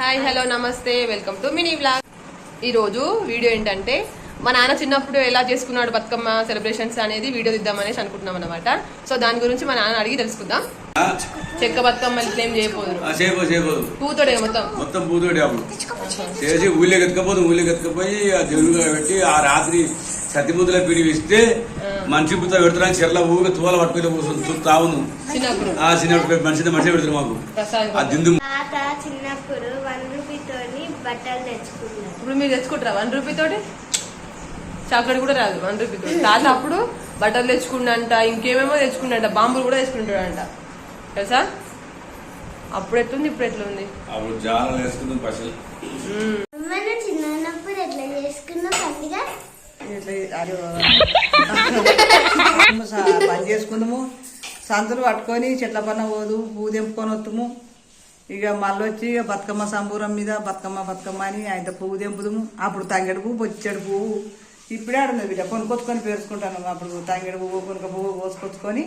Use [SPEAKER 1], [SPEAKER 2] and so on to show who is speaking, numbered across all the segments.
[SPEAKER 1] Hi hello నమస్తే welcome to mini blog ఈరోజు video ఏంటంటే మా నాన్న చిన్నప్పుడు ఎలా చేసుకున్నాడు బతుకమ్మ సెలబ్రేషన్స్ అనేది వీడియో తీద్దామనేసి అనుకుంటున్నాం అనమాట సో దాని గురించి మా నాన్న అడిగి తెలుసుకుందాం. చెక్క బతుకమ్మ ఏం
[SPEAKER 2] చేయబోదు.
[SPEAKER 1] పూతోడే మొత్తం?
[SPEAKER 2] మొత్తం అప్పుడు. చేసి ఊళ్ళో ఎత్తుకపోదు ఊళ్ళో దేవుడిగా పెట్టి ఆ రాత్రి సతి ముద్దల పిడి ఇస్తే మనిషి బుద్ధ పెడతారని చెర్ల ఊగా తోల పట్టుకుని కూర్చొని చూస్తా ఉంది
[SPEAKER 1] చిన్నప్పుడు.
[SPEAKER 2] ఆ చిన్న మనిషి మనిషి పెడతారు మాకు. ఆ దిందు
[SPEAKER 3] చిన్నప్పుడు వన్ రూపీతోని బట్టలు
[SPEAKER 1] ఇప్పుడు మీరు తెచ్చుకుంటారా? వన్ రూపీ తోటి? చాక్లెట్ కూడా రాదు వన్ రూపీ తోటి. తాత అప్పుడు బట్టలు తెచ్చుకుండంట ఇంకేమేమో తెచ్చుకుండంట బాంబులు కూడా తెచ్చుకుంటాడంట. తెలుసా? అప్పుడు ఎట్లుంది? ఇప్పుడు ఎట్లుంది?
[SPEAKER 2] అప్పుడు వేసుకుందాం పైసలు
[SPEAKER 3] మనం చిన్నప్పుడు ఎట్లా చేసుకున్నాం పండుగ
[SPEAKER 4] ఇట్లా పని చేసుకుందాము. సంతులు పట్టుకొని చెట్ల పన్న పోదు పూ తెంపుకొని వస్తాము ఇక మళ్ళీ వచ్చి ఇక బతుకమ్మ సంబూరం మీద బతుకమ్మ బతుకమ్మ అని ఆయన పువ్వు తెంపుదాము. అప్పుడు తంగెడు పువ్వు బొచ్చడు పువ్వు. ఇప్పుడే ఆడుంది బిడ్డ కొనుక్కొచ్చుకొని పేర్చుకుంటాను. అప్పుడు తంగెడు పువ్వు కొనుక పువ్వు కోసుకొచ్చుకొని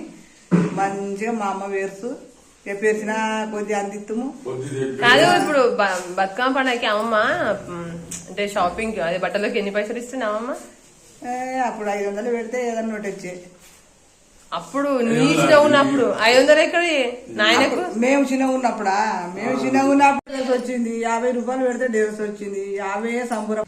[SPEAKER 4] మంచిగా మా అమ్మ పేరుసు ఇక పేర్చిన కొద్దిగా అందిస్తాము
[SPEAKER 1] కాదు ఇప్పుడు బ- బతుకమ్మ పండగకి అమ్మమ్మ అంటే షాపింగ్ అదే బట్టలోకి ఎన్ని పైసలు ఇస్తుంది అమ్మమ్మ?
[SPEAKER 4] అప్పుడు ఐదు వందలు పెడితే ఏదన్నా నోటి వచ్చే
[SPEAKER 1] అప్పుడు ఉన్నప్పుడు ఐదు వందలు ఎక్కడ? నాయనకు?
[SPEAKER 4] మేము చిన్న ఉన్నప్పుడా? మేము చిన్న ఉన్నప్పుడు డ్రెస్ వచ్చింది. యాభై రూపాయలు పెడితే డ్రెస్ వచ్చింది. యాభై సంబరం.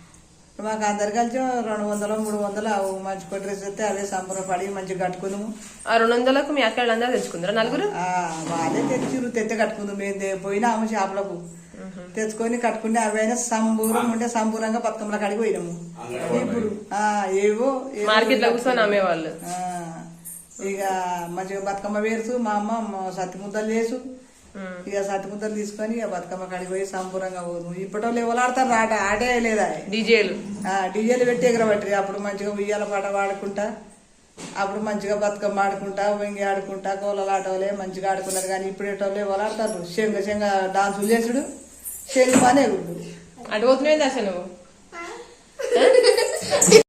[SPEAKER 4] మాకు అందరు కలిసి రెండు వందలు మూడు వందలు అవి మంచి డ్రెస్ వస్తే అవే సంబరపడి మంచిగా కట్టుకుందాము
[SPEAKER 1] ఆ రెండు వందలకు మీ అక్కడ అందరూ తెచ్చుకుందరా నలుగురు
[SPEAKER 4] వాళ్ళే తెచ్చిరు తెత్తే కట్టుకుందాం. మేము దే- పోయినాము షాపులకు. తెచ్చుకొని కట్టుకుని అవైనా సంబూరం ఉంటే సంబూరంగా బతుకమ్మల కాడికి పోయినాము. ఇప్పుడు ఆ, ఏవో
[SPEAKER 1] మార్కెట్లో కూర్చొని అమ్మేవాళ్ళు.
[SPEAKER 4] ఆ, ఇక మంచిగా బతుకమ్మ వేరుసు మా అమ్మ సత్తి ముద్దలు. ఇక సత్తి ముద్దలు తీసుకొని ఇక బతుకమ్మ కాడికి పోయి సంపూరంగా పోదు ఇప్పటి వాళ్ళు ఎవరు ఆడతారు? ఆట ఆటే లేదా?
[SPEAKER 1] డీజేలు.
[SPEAKER 4] డీజేలు పెట్టి ఎగరబట్టి అప్పుడు మంచిగా ఉయ్యాల పాట పాడుకుంటా. అప్పుడు మంచిగా బతుకమ్మ ఆడుకుంటా వంగి ఆడుకుంటా కోలలు ఆటోలే మంచిగా ఆడుకున్నారు. కానీ ఇప్పుడు ఏటోళ్ళు ఎవరు ఆడతారు? శంగ శంగ డాన్సులు చేసుడు. శంగ పనే
[SPEAKER 1] అటు పోతున్నాయి దశ నువ్వు